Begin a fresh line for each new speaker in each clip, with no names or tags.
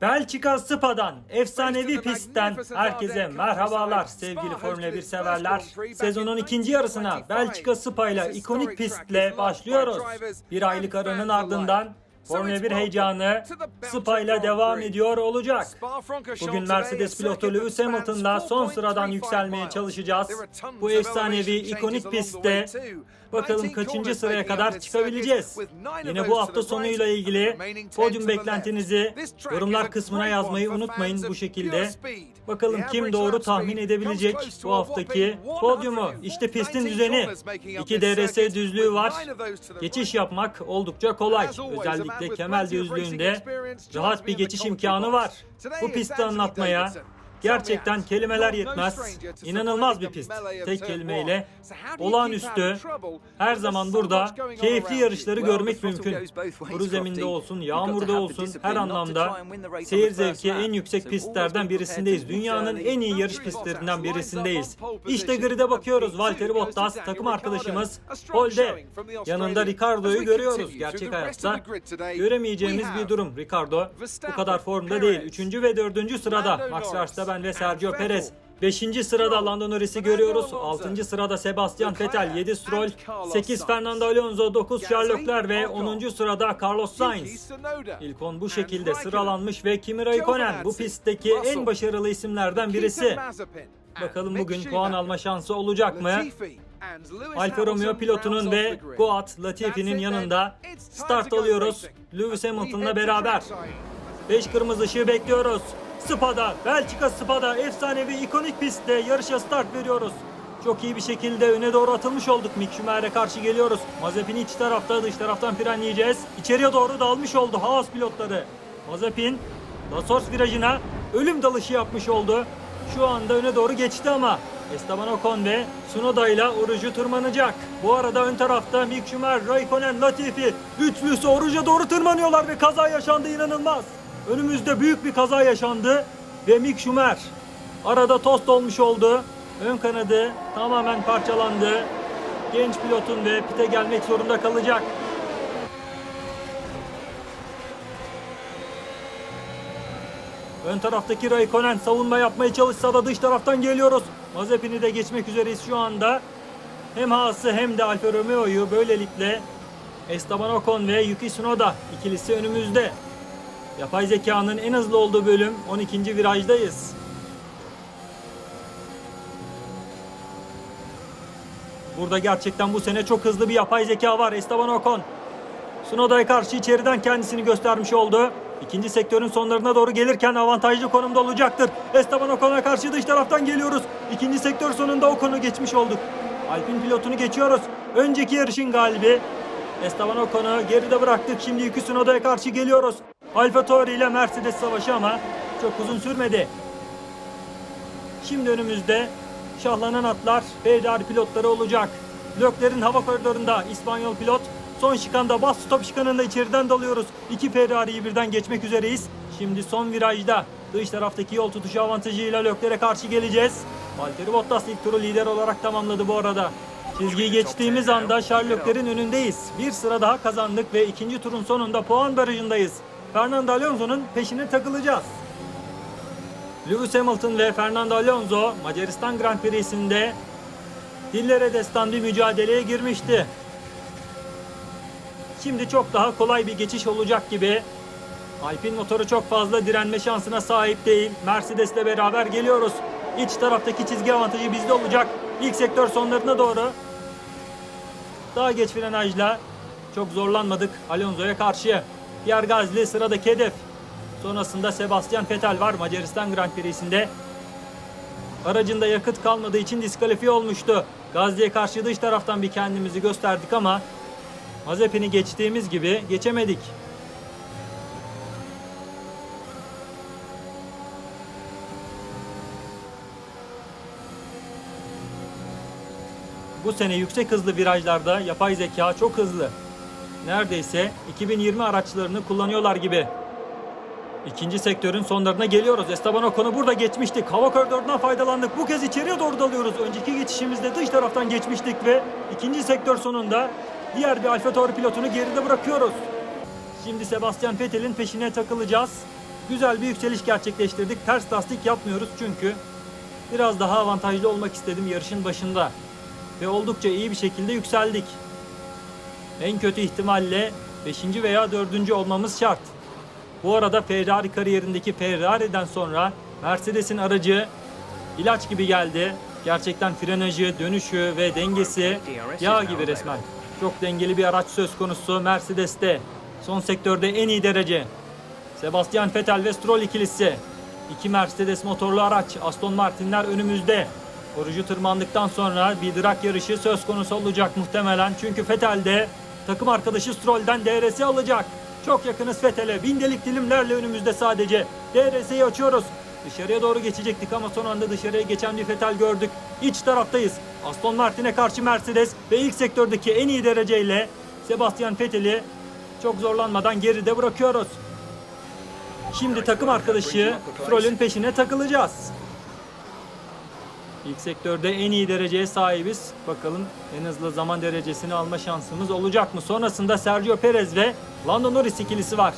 Belçika Spa'dan, efsanevi pistten herkese merhabalar sevgili Formula 1 severler. Sezonun ikinci yarısına Belçika Spa ile ikonik pistle başlıyoruz. Bir aylık aranın ardından Formula 1 heyecanı Spa ile devam ediyor olacak. Bugün Mercedes pilotu Lewis Hamilton'la son sıradan yükselmeye çalışacağız. Bu efsanevi ikonik pistte bakalım kaçıncı sıraya kadar çıkabileceğiz. Yine bu hafta sonuyla ilgili podyum beklentinizi yorumlar kısmına yazmayı unutmayın bu şekilde. Bakalım kim doğru tahmin edebilecek bu haftaki podyumu. İşte pistin düzeni. 2 DRS düzlüğü var. Geçiş yapmak oldukça kolay. Özellikle kemer düzlüğünde rahat bir geçiş imkanı var. Bu pisti anlatmaya gerçekten kelimeler yetmez. İnanılmaz bir pist. Tek kelimeyle olağanüstü. Her zaman burada keyifli yarışları görmek mümkün. Kuru zeminde olsun, yağmurda olsun her anlamda seyir zevki en yüksek pistlerden birisindeyiz. Dünyanın en iyi yarış pistlerinden birisindeyiz. İşte grid'e bakıyoruz. Valtteri Bottas takım arkadaşımız Polde. Yanında Ricardo'yu görüyoruz. Gerçek hayatta göremeyeceğimiz bir durum. Ricardo bu kadar formda değil. Üçüncü ve dördüncü sırada Max Verstappen ve Sergio Perez. 5. sırada Lando Norris'i görüyoruz. 6. sırada Sebastian Vettel, 7 Stroll, 8 Fernando Alonso, 9 Charles Leclerc ve 10. sırada Carlos Sainz. İlk 10 bu şekilde sıralanmış ve Kimi Raikkonen bu pistteki en başarılı isimlerden birisi. Bakalım bugün puan alma şansı olacak mı? Alfa Romeo pilotunun ve Goat Latifi'nin yanında start alıyoruz. Lewis Hamilton'la beraber. 5 kırmızı ışığı bekliyoruz. Spa'da, Belçika Spa'da efsanevi ikonik pistte yarışa start veriyoruz. Çok iyi bir şekilde öne doğru atılmış olduk. Mick Schumacher'e karşı geliyoruz. Mazepin iç tarafta, dış taraftan frenleyeceğiz. İçeriye doğru dalmış oldu Haas pilotları. Mazepin, Lasors virajına ölüm dalışı yapmış oldu. Şu anda öne doğru geçti ama Esteban Ocon ve Tsunoda ile orucu tırmanacak. Bu arada ön tarafta Mick Schumacher, Raikkonen, Latifi üçlüsü oruca doğru tırmanıyorlar ve kaza yaşandı inanılmaz. Önümüzde büyük bir kaza yaşandı ve Mick Schumacher arada tost olmuş oldu. Ön kanadı tamamen parçalandı. Genç pilotun ve pite gelmek zorunda kalacak. Ön taraftaki Raikkonen savunma yapmaya çalışsa da dış taraftan geliyoruz. Mazepin'i de geçmek üzereyiz şu anda. Hem Haas'ı hem de Alfa Romeo'yu böylelikle Esteban Ocon ve Yuki Tsunoda ikilisi önümüzde. Yapay zekanın en hızlı olduğu bölüm 12. virajdayız. Burada gerçekten bu sene çok hızlı bir yapay zeka var. Esteban Ocon. Tsunoda'ya karşı içeriden kendisini göstermiş oldu. İkinci sektörün sonlarına doğru gelirken avantajlı konumda olacaktır. Esteban Ocon'a karşı dış taraftan geliyoruz. İkinci sektör sonunda Ocon'u geçmiş olduk. Alpin pilotunu geçiyoruz. Önceki yarışın galibi Esteban Ocon'u geride bıraktık. Şimdi Yuki Tsunoda'ya karşı geliyoruz. Alfa Tauri ile Mercedes savaşı ama çok uzun sürmedi. Şimdi önümüzde şahlanan atlar Ferrari pilotları olacak. Lökler'in hava koridorunda İspanyol pilot son şikanda bas stop şikanında içeriden dalıyoruz. İki Ferrari'yi birden geçmek üzereyiz. Şimdi son virajda dış taraftaki yol tutuşu avantajıyla Lökler'e karşı geleceğiz. Valtteri Bottas ilk turu lider olarak tamamladı bu arada. Çizgiyi geçtiğimiz anda Charles Leclerc'in önündeyiz. Bir sıra daha kazandık ve ikinci turun sonunda puan barajındayız. Fernando Alonso'nun peşine takılacağız. Lewis Hamilton ve Fernando Alonso Macaristan Grand Prix'sinde dillere destan bir mücadeleye girmişti. Şimdi çok daha kolay bir geçiş olacak gibi. Alpin motoru çok fazla direnme şansına sahip değil. Mercedes'le beraber geliyoruz. İç taraftaki çizgi avantajı bizde olacak. İlk sektör sonlarına doğru. Daha geç frenajla çok zorlanmadık Alonso'ya karşı. Pierre Gasly sıradaki hedef. Sonrasında Sebastian Vettel var Macaristan Grand Prix'sinde. Aracında yakıt kalmadığı için diskalifiye olmuştu. Gazli'ye karşı dış taraftan bir kendimizi gösterdik ama Mazepin'i geçtiğimiz gibi geçemedik. Bu sene yüksek hızlı virajlarda yapay zeka çok hızlı. Neredeyse 2020 araçlarını kullanıyorlar gibi. İkinci sektörün sonlarına geliyoruz. Esteban Ocon'u burada geçmiştik. Hava koridorundan faydalandık. Bu kez içeriye doğru dalıyoruz. Önceki geçişimizde dış taraftan geçmiştik ve ikinci sektör sonunda diğer bir Alfa Tauri pilotunu geride bırakıyoruz. Şimdi Sebastian Vettel'in peşine takılacağız. Güzel bir yükseliş gerçekleştirdik. Ters lastik yapmıyoruz çünkü biraz daha avantajlı olmak istedim yarışın başında. Ve oldukça iyi bir şekilde yükseldik. En kötü ihtimalle 5. veya 4. olmamız şart. Bu arada Ferrari kariyerindeki Ferrari'den sonra Mercedes'in aracı ilaç gibi geldi. Gerçekten frenajı, dönüşü ve dengesi yağ gibi resmen. Çok dengeli bir araç söz konusu Mercedes'te. Son sektörde en iyi derece. Sebastian Vettel ve Stroll ikilisi. İki Mercedes motorlu araç. Aston Martin'ler önümüzde. Korucu tırmandıktan sonra bir drag yarışı söz konusu olacak muhtemelen. Çünkü Vettel de takım arkadaşı Stroll'den DRS alacak. Çok yakınız Vettel'e. Bindelik dilimlerle önümüzde sadece. DRS'yi açıyoruz. Dışarıya doğru geçecektik ama son anda dışarıya geçen bir Vettel gördük. İç taraftayız. Aston Martin'e karşı Mercedes ve ilk sektördeki en iyi dereceyle Sebastian Vettel'i çok zorlanmadan geride bırakıyoruz. Şimdi takım arkadaşı Stroll'ün peşine takılacağız. İlk sektörde en iyi dereceye sahibiz. Bakalım en hızlı zaman derecesini alma şansımız olacak mı? Sonrasında Sergio Perez ve Lando Norris ikilisi var.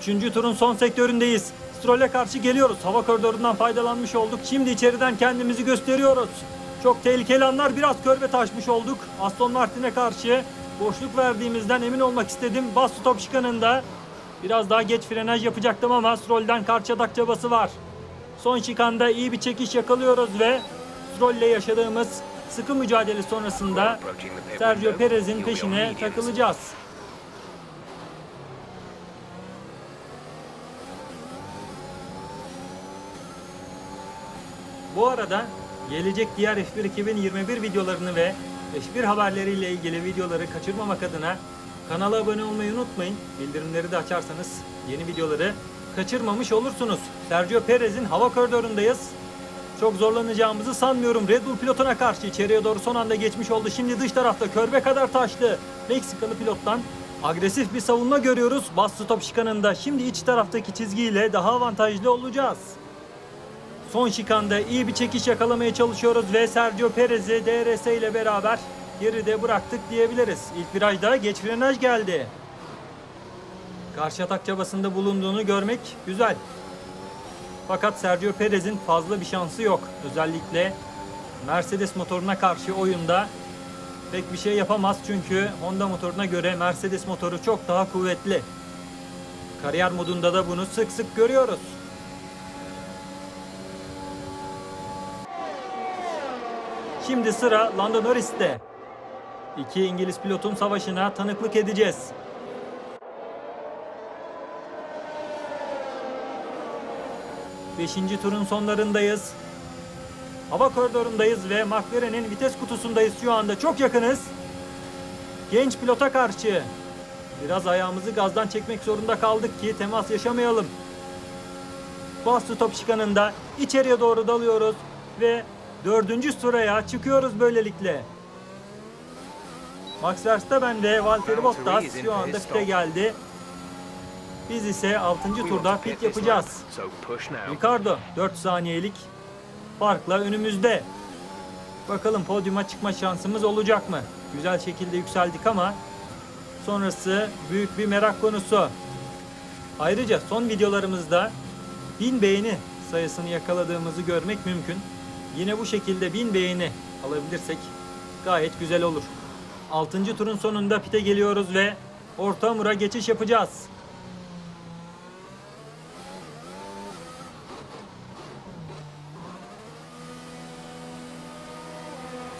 Üçüncü turun son sektöründeyiz. Stroll'e karşı geliyoruz. Hava koridorundan faydalanmış olduk. Şimdi içeriden kendimizi gösteriyoruz. Çok tehlikeli anlar. Biraz körbe taşmış olduk. Aston Martin'e karşı boşluk verdiğimizden emin olmak istedim. Bas stop şikanında biraz daha geç frenaj yapacaktım ama Stroll'den karşıdak çabası var. Son şikanda iyi bir çekiş yakalıyoruz ve Stroll yaşadığımız sıkı mücadele sonrasında Sergio Perez'in peşine takılacağız. Bu arada gelecek diğer F1 2021 videolarını ve F1 haberleriyle ilgili videoları kaçırmamak adına kanala abone olmayı unutmayın. Bildirimleri de açarsanız yeni videoları kaçırmamış olursunuz. Sergio Perez'in hava koridorundayız. Çok zorlanacağımızı sanmıyorum. Red Bull pilotuna karşı içeriye doğru son anda geçmiş oldu. Şimdi dış tarafta körbe kadar taştı. Meksikalı pilottan agresif bir savunma görüyoruz. Bas stop şikanında. Şimdi iç taraftaki çizgiyle daha avantajlı olacağız. Son şikanda iyi bir çekiş yakalamaya çalışıyoruz ve Sergio Perez'i DRS ile beraber geride bıraktık diyebiliriz. İlk virajda geç frenaj geldi. Karşı atak çabasında bulunduğunu görmek güzel. Fakat Sergio Perez'in fazla bir şansı yok. Özellikle Mercedes motoruna karşı oyunda pek bir şey yapamaz çünkü Honda motoruna göre Mercedes motoru çok daha kuvvetli. Kariyer modunda da bunu sık sık görüyoruz. Şimdi sıra Lando Norris'te. İki İngiliz pilotun savaşına tanıklık edeceğiz. Beşinci turun sonlarındayız. Hava koridorundayız ve McLaren'in vites kutusundayız şu anda. Çok yakınız. Genç pilota karşı. Biraz ayağımızı gazdan çekmek zorunda kaldık ki temas yaşamayalım. Bas stop şikanında içeriye doğru dalıyoruz ve dördüncü sıraya çıkıyoruz böylelikle. Max Verstappen ve Valtteri Bottas şu anda pite geldi. Biz ise 6. turda pit yapacağız. Ricardo 4 saniyelik farkla önümüzde. Bakalım podyuma çıkma şansımız olacak mı? Güzel şekilde yükseldik ama sonrası büyük bir merak konusu. Ayrıca son videolarımızda 1000 beğeni sayısını yakaladığımızı görmek mümkün. Yine bu şekilde 1000 beğeni alabilirsek gayet güzel olur. 6. turun sonunda pite geliyoruz ve orta hamura geçiş yapacağız.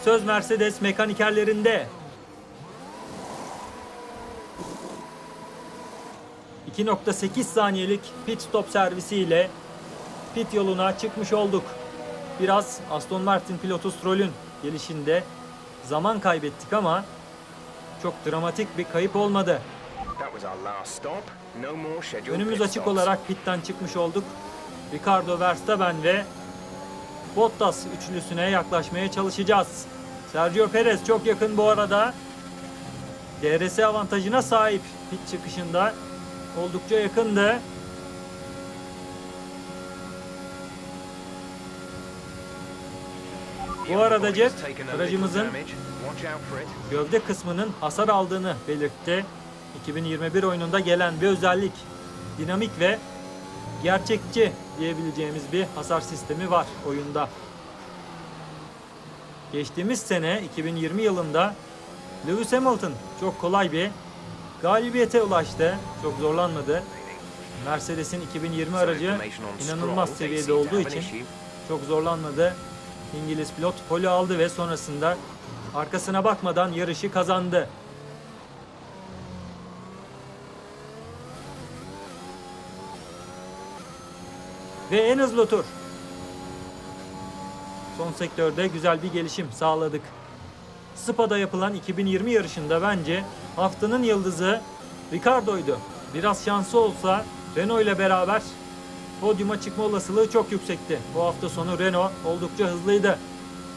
Söz Mercedes mekanikerlerinde. 2.8 saniyelik pit stop servisiyle pit yoluna çıkmış olduk. Biraz Aston Martin pilotu Stroll'ün gelişinde zaman kaybettik ama çok dramatik bir kayıp olmadı. Önümüz açık olarak pitten çıkmış olduk. Ricardo Verstappen ve Bottas üçlüsüne yaklaşmaya çalışacağız. Sergio Perez çok yakın bu arada. DRS avantajına sahip pit çıkışında. Oldukça yakındı. Bu arada Jet, aracımızın gövde kısmının hasar aldığını belirtti. 2021 oyununda gelen bir özellik. dinamik ve gerçekçi diyebileceğimiz bir hasar sistemi var oyunda. Geçtiğimiz sene 2020 yılında Lewis Hamilton çok kolay bir galibiyete ulaştı. Çok zorlanmadı. Mercedes'in 2020 aracı inanılmaz seviyede olduğu için çok zorlanmadı. İngiliz pilot pole aldı ve sonrasında arkasına bakmadan yarışı kazandı. Ve en hızlı tur. Son sektörde güzel bir gelişim sağladık. Spa'da yapılan 2020 yarışında bence haftanın yıldızı Ricardo'ydu. Biraz şansı olsa Renault ile beraber podyuma çıkma olasılığı çok yüksekti. Bu hafta sonu Renault oldukça hızlıydı.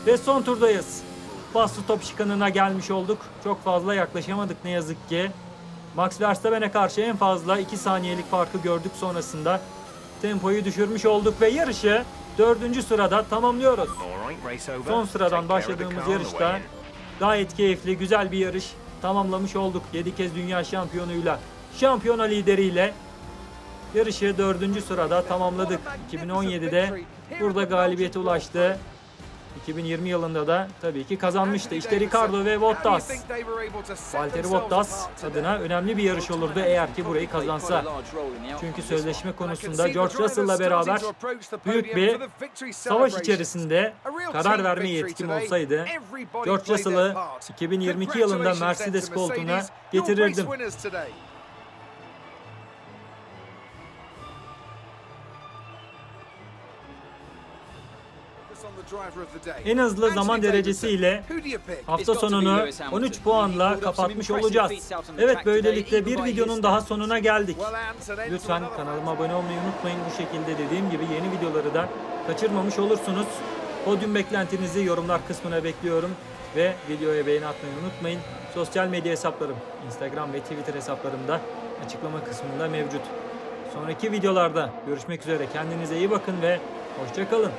Ve son turdayız. Bas stop şikanına gelmiş olduk. Çok fazla yaklaşamadık ne yazık ki. Max Verstappen'e karşı en fazla 2 saniyelik farkı gördük sonrasında. Tempoyu düşürmüş olduk ve yarışı 4. sırada tamamlıyoruz. Son sıradan başladığımız yarışta gayet keyifli, güzel bir yarış tamamlamış olduk. 7 kez dünya şampiyonuyla, şampiyona lideriyle yarışı 4. sırada tamamladık. 2017'de burada galibiyete ulaştı. 2020 yılında da tabii ki kazanmıştı. İşte Ricardo ve Bottas. Valtteri Bottas adına önemli bir yarış olurdu eğer ki burayı kazansa. Çünkü sözleşme konusunda George Russell'la beraber büyük bir savaş içerisinde karar verme yetkim olsaydı George Russell'ı 2022 yılında Mercedes koltuğuna getirirdim. En hızlı zaman derecesiyle hafta sonunu 13 puanla kapatmış olacağız. Evet böylelikle bir videonun daha sonuna geldik. Lütfen kanalıma abone olmayı unutmayın. Bu şekilde dediğim gibi yeni videoları da kaçırmamış olursunuz. Podyum beklentinizi yorumlar kısmına bekliyorum. Ve videoya beğeni atmayı unutmayın. Sosyal medya hesaplarım, Instagram ve Twitter hesaplarım da açıklama kısmında mevcut. Sonraki videolarda görüşmek üzere. Kendinize iyi bakın ve hoşçakalın.